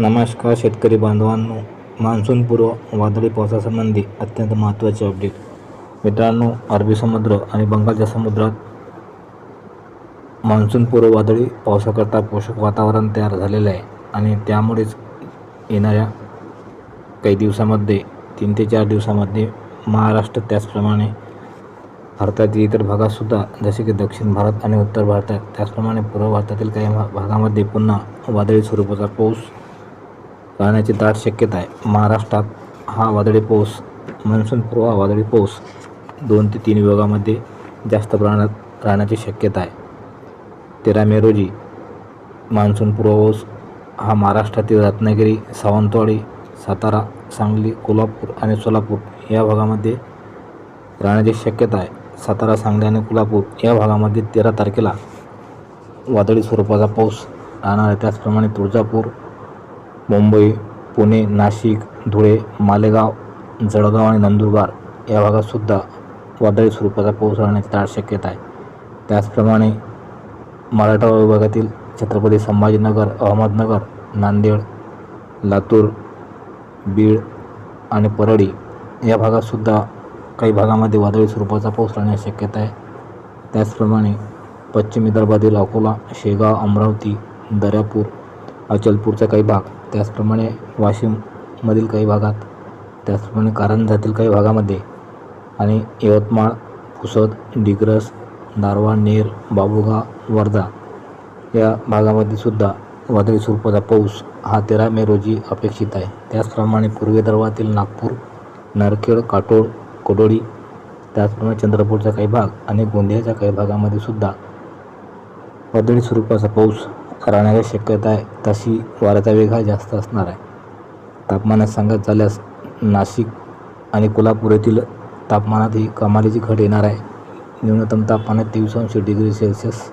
नमस्कार शेतकरी बांधवांनो. मान्सूनपूर्व वादळी पावसासंबंधी अत्यंत महत्त्वाचे अपडेट मित्रांनो अरबी समुद्र आणि बंगालच्या समुद्रात मान्सूनपूर्व वादळी पावसाकरता पोषक वातावरण तयार झालेलं आहे आणि त्यामुळेच येणाऱ्या काही दिवसामध्ये तीन ते चार दिवसामध्ये महाराष्ट्र त्याचप्रमाणे भारतातील इतर भागातसुद्धा जसे की दक्षिण भारत आणि उत्तर भारतात त्याचप्रमाणे पूर्व भारतातील काही भागामध्ये पुन्हा वादळी स्वरूपाचा पाऊस राहण्याची दाट शक्यता आहे. महाराष्ट्रात हा वादळी पाऊस मान्सूनपूर्व हा वादळी पाऊस दोन ते तीन विभागामध्ये जास्त प्रमाणात राहण्याची शक्यता आहे. तेरा मे रोजी मान्सूनपूर्व पाऊस हा महाराष्ट्रातील रत्नागिरी सावंतवाडी सातारा सांगली कोल्हापूर आणि सोलापूर या भागामध्ये राहण्याची शक्यता आहे. सातारा सांगली आणि कोल्हापूर या भागामध्ये तेरा तारखेला वादळी स्वरूपाचा पाऊस राहणार आहे. त्याचप्रमाणे तुळजापूर मुंबई पुणे नाशिक धुळे मालेगाव जळगाव आणि नंदुरबार या भागातसुद्धा वादळी स्वरूपाचा पाऊस राहण्याची दाट शक्यता आहे. त्याचप्रमाणे मराठवाडा विभागातील छत्रपती संभाजीनगर अहमदनगर नांदेड लातूर बीड आणि परळी या भागातसुद्धा काही भागामध्ये वादळी स्वरूपाचा पाऊस राहण्याची शक्यता आहे. त्याचप्रमाणे पश्चिम विदर्भातील अकोला शेगाव अमरावती दर्यापूर अचलपूरचा काही भाग त्याचप्रमाणे वाशिममधील काही भागात त्याचप्रमाणे कारंजातील काही भागामध्ये आणि यवतमाळ पुसद डिग्रस दारवा नेर बाबुगा वर्धा या भागामध्ये सुद्धा वादळी स्वरूपाचा पाऊस हा तेरा मे रोजी अपेक्षित आहे. त्याचप्रमाणे पूर्व विदर्भातील नागपूर नारखेड काटोळ कोडोळी त्याचप्रमाणे चंद्रपूरचा काही भाग आणि गोंदियाच्या काही भागामध्ये सुद्धा वादळी स्वरूपाचा पाऊस राहण्याची शक्यता आहे तशी वाऱ्याचा वेग हा जास्त असणार आहे. तापमानात सांगत झाल्यास नाशिक आणि कोल्हापूर येथील तापमानात ही कमालीची घट येणार आहे. न्यूनतम तापमानात तेवीस अंश डिग्री सेल्सिअस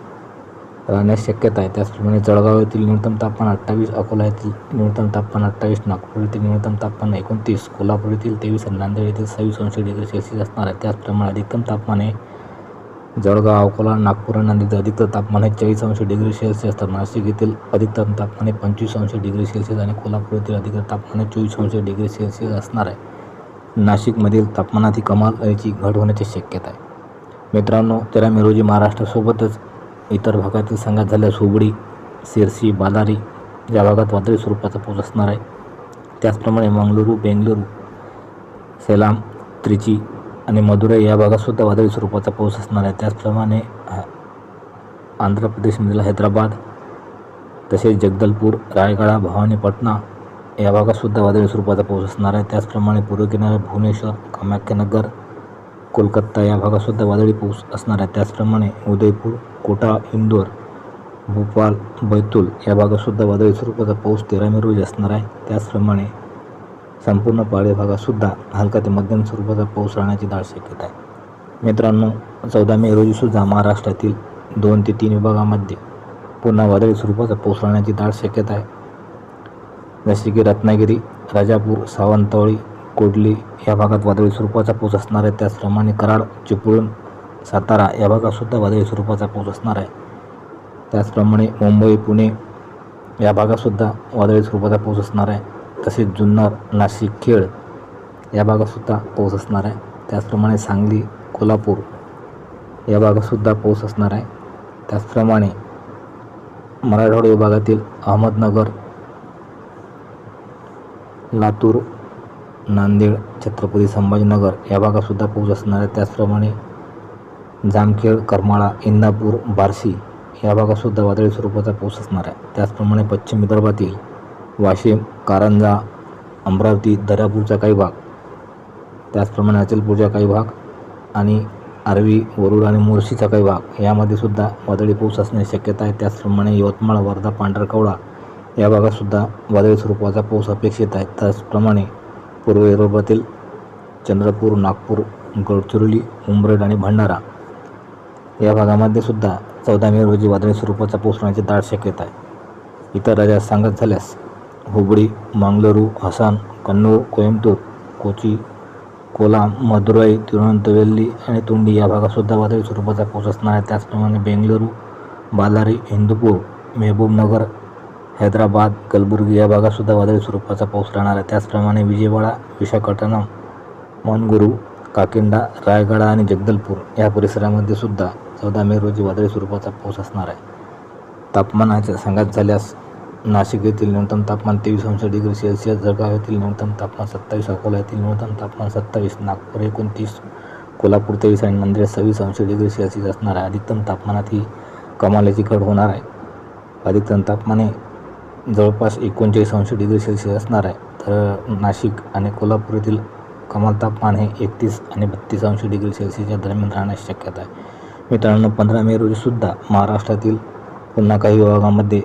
राहण्यास शक्यता आहे. त्याचप्रमाणे जळगाव येथील न्यूनतम तापमान अठ्ठावीस अकोला येथील न्यूनतम तापमान अठ्ठावीस नागपूर येथील न्यूनतम तापमान एकोणतीस कोल्हापूर येथील तेवीस आणि नांदेड येथील सव्वीस अंश डिग्री सेल्सिअस असणार आहे. त्याचप्रमाणे अधिकतम तापमान हे जळगाव अकोला नागपूर आणि नांदेड अधिकतर तापमान हे चाळीस अंश डिग्री सेल्सिअस तर नाशिक येथील अधिकतम तापमान हे पंचवीस अंश डिग्री सेल्सिअस आणि कोल्हापूर येथील अधिकतर तापमान हे चोवीस अंश डिग्री सेल्सिअस असणार आहे. नाशिकमधील तापमानात ही कमाल याची घट होण्याची शक्यता आहे. मित्रांनो तेरा मे रोजी महाराष्ट्रासोबतच इतर भागातील संघात झाल्यास हुबळी सिरसी बालारी या भागात वादळी स्वरूपाचा पाऊस असणार आहे. त्याचप्रमाणे मंगळुरू बेंगलुरू सेलाम त्रिची आणि मदुराई या भागातसुद्धा वादळी स्वरूपाचा पाऊस असणार आहे. त्याचप्रमाणे आंध्र प्रदेशमधील हैदराबाद तसेच जगदलपूर रायगडा भवानीपटना या भागातसुद्धा वादळी स्वरूपाचा पाऊस असणार आहे. त्याचप्रमाणे पूर्व किनारे भुवनेश्वर कामाख्यानगर कोलकाता या भागातसुद्धा वादळी पाऊस असणार आहे. त्याचप्रमाणे उदयपूर कोटा इंदोर भोपाल बैतूल या भागातसुद्धा वादळी स्वरूपाचा पाऊस तेरा मे रोजी असणार आहे. त्याचप्रमाणे संपूर्ण पहाडी भागातसुद्धा हलका ते मध्यम स्वरूपाचा पाऊस राहण्याची दाट शक्यता आहे. मित्रांनो चौदा मे रोजीसुद्धा महाराष्ट्रातील दोन ते तीन विभागामध्ये पुन्हा वादळी स्वरूपाचा पाऊस राहण्याची दाट शक्यता आहे. जसे की रत्नागिरी राजापूर सावंतवाडी कोडली या भागात वादळी स्वरूपाचा पाऊस असणार आहे. त्याचप्रमाणे कराड चिपळूण सातारा या भागातसुद्धा वादळी स्वरूपाचा पाऊस असणार आहे. त्याचप्रमाणे मुंबई पुणे या भागातसुद्धा वादळी स्वरूपाचा पाऊस असणार आहे. तसेच जुन्नर नाशिक खेड या भागातसुद्धा पाऊस असणार आहे. त्याचप्रमाणे सांगली कोल्हापूर या भागातसुद्धा पाऊस असणार आहे. त्याचप्रमाणे मराठवाडा विभागातील अहमदनगर लातूर नांदेड छत्रपती संभाजीनगर या भागातसुद्धा पाऊस असणार आहे. त्याचप्रमाणे जामखेड करमाळा इंदापूर बार्शी या भागातसुद्धा वादळी स्वरूपाचा पाऊस असणार आहे. त्याचप्रमाणे पश्चिम विदर्भातील वाशिम कारंजा अमरावती दर्यापूरचा काही भाग. त्याचप्रमाणे अचलपूरचा काही भाग आणि आरवी वरुड आणि मोर्शीचा काही भाग. यामध्ये सुद्धा वादळी पाऊस असण्याची शक्यता आहे. त्याचप्रमाणे यवतमाळ वर्धा पांढरकवडा या भागातसुद्धा वादळी स्वरूपाचा पाऊस अपेक्षित आहे. त्याचप्रमाणे पूर्व विदर्भातील चंद्रपूर नागपूर गडचिरोली उमरेड आणि भंडारा या भागामध्ये सुद्धा चौदा मे रोजी वादळी स्वरूपाचा पाऊस होण्याची दाट शक्यता आहे. इतर राज्यात सांगत झाल्यास हुबळी मंगळुरू हसन कन्नूर कोईमतूर कोची कोलाम मदुराई तिरुवनंतवेल्ली आणि तुंडी या भागातसुद्धा वादळी स्वरूपाचा पाऊस असणार आहे. त्याचप्रमाणे बेंगलुरू बालारी हिंदूपूर मेहबूबनगर हैदराबाद कलबुर्गी या भागातसुद्धा वादळी स्वरूपाचा पाऊस राहणार आहे. त्याचप्रमाणे विजयवाडा विशाखापट्टणम मनगुरू काकिंडा रायगडा आणि जगदलपूर या परिसरामध्ये सुद्धा चौदा मे रोजी वादळी स्वरूपाचा पाऊस असणार आहे. तापमानाच्या सांगायचं झाल्यास नाशिक येथील न्यूनतम तापमान तेवीस अंश डिग्री सेल्सिअस जळगाव येथील न्यूनतम तापमान सत्तावीस अकोला येथील न्यूनतम तापमान सत्तावीस नागपूर एकोणतीस कोल्हापूर तेवीस आणि नांदेड सव्वीस अंश डिग्री सेल्सिअस असणार आहे. अधिकतम तापमानात ही कमालीची घट होणार आहे. अधिकतम तापमाने जवळपास एकोणचाळीस अंश डिग्री सेल्सिअस असणार आहे. तर नाशिक आणि कोल्हापूर येथील कमाल तापमान हे एकतीस आणि बत्तीस अंश डिग्री सेल्सिअसच्या दरम्यान राहण्याची शक्यता आहे. मित्रांनो पंधरा मे रोजीसुद्धा महाराष्ट्रातील पुन्हा काही विभागामध्ये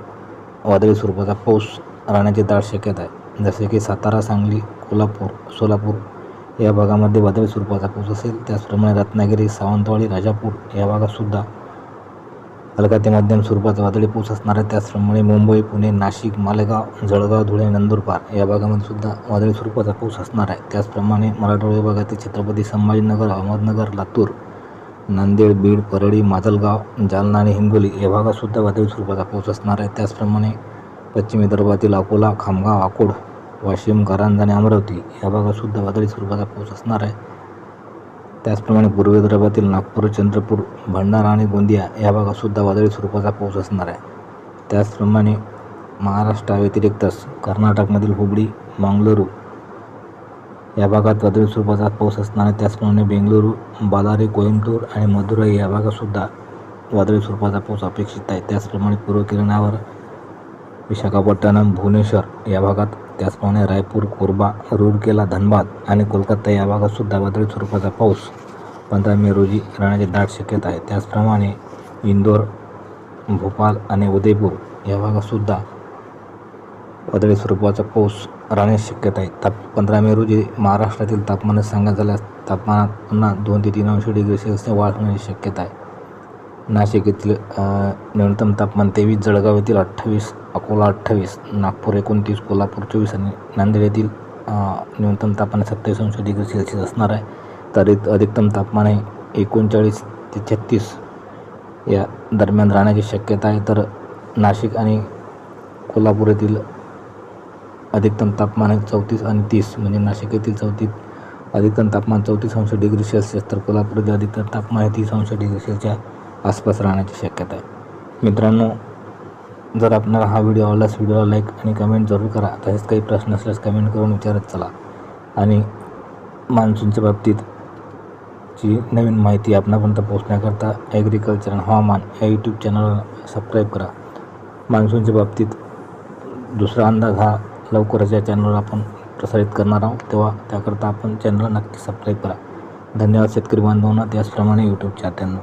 वादळी स्वरूपाचा पाऊस राहण्याची दाट शक्यता आहे. जसे की सातारा सांगली कोल्हापूर सोलापूर या भागामध्ये वादळी स्वरूपाचा पाऊस असेल. त्याचप्रमाणे रत्नागिरी सावंतवाडी राजापूर या भागातसुद्धा हलका ते मध्यम स्वरूपाचा वादळी पाऊस असणार आहे. त्याचप्रमाणे मुंबई पुणे नाशिक मालेगाव जळगाव धुळे नंदुरबार या भागामध्ये सुद्धा वादळी स्वरूपाचा पाऊस असणार आहे. त्याचप्रमाणे मराठवाडा विभागातील छत्रपती संभाजीनगर अहमदनगर लातूर नांदेड बीड परळी माजलगाव जालना आणि हिंगोली या भागातसुद्धा वादळी स्वरूपाचा पाऊस असणार आहे. त्याचप्रमाणे पश्चिम विदर्भातील अकोला खामगाव अकोड वाशिम कारंजा आणि अमरावती या भागातसुद्धा वादळी स्वरूपाचा पाऊस असणार आहे. त्याचप्रमाणे पूर्व विदर्भातील नागपूर चंद्रपूर भंडारा आणि गोंदिया या भागातसुद्धा वादळी स्वरूपाचा पाऊस असणार आहे. त्याचप्रमाणे महाराष्ट्राव्यतिरिक्तच कर्नाटकमधील हुबळी मंगळुरू या भागात वादळी स्वरूपाचा पाऊस असणार त्याचप्रमाणे बेंगलुरू बालारी कोइंबतूर आणि मदुराई या भागातसुद्धा वादळी स्वरूपाचा पाऊस अपेक्षित आहे. त्याचप्रमाणे पूर्व किरणावर विशाखापट्टणम भुवनेश्वर या भागात त्याचप्रमाणे रायपूर कोरबा रूरकेला धनबाद आणि कोलकाता या भागातसुद्धा वादळी स्वरूपाचा पाऊस पंधरा मे रोजी राहण्याची दाट शक्यता आहे. त्याचप्रमाणे इंदोर भोपाल आणि उदयपूर या भागातसुद्धा वादळी स्वरूपाचा पाऊस राहण्याची शक्यता आहे. ताप पंधरा मे रोजी महाराष्ट्रातील तापमान सांगायचं झाल्यास तापमानात पुन्हा दोन ते तीन अंश डिग्री सेल्सिअसने वाढ होण्याची शक्यता आहे. नाशिक येथील न्यूनतम तापमान तेवीस जळगाव येथील अठ्ठावीस अकोला अठ्ठावीस नागपूर एकोणतीस कोल्हापूर चोवीस आणि नांदेड येथील न्यूनतम तापमान सत्तावीस अंश डिग्री सेल्सिअस असणार आहे. तर अधिकतम तापमान आहे एकोणचाळीस ते छत्तीस या दरम्यान राहण्याची शक्यता आहे. तर नाशिक आणि कोल्हापूर येथील अधिकतम तापमान आहे चौतीस आणि तीस म्हणजे नाशिक येथील चौतीस. अधिकतम तापमान चौतीस अंश डिग्री सेल्सिअस तर कोल्हापूर येथे अधिकतम तापमान तीस अंश डिग्री सेल्सिअसच्या आसपास राहण्याची शक्यता आहे. मित्रांनो जर आपल्याला हा व्हिडिओ आवडलास व्हिडिओला लाईक आणि कमेंट जरूर करा. तसेच काही प्रश्न असल्यास कमेंट करून विचारत चला. आणि मान्सूनच्या बाबतीत ची नवीन माहिती आपणापर्यंत पोहोचण्याकरता ॲग्रिकल्चर आणि हवामान या यूट्यूब चॅनलला सबस्क्राईब करा. मान्सूनच्या बाबतीत दुसरा अंदाज हा लवकरच या चॅनलवर आपण प्रसारित करणार आहोत. तेव्हा त्याकरता आपण चॅनलला नक्की सबस्क्राईब करा. धन्यवाद शेतकरी बांधवांना. त्याचप्रमाणे यूट्यूब चाहत्यांना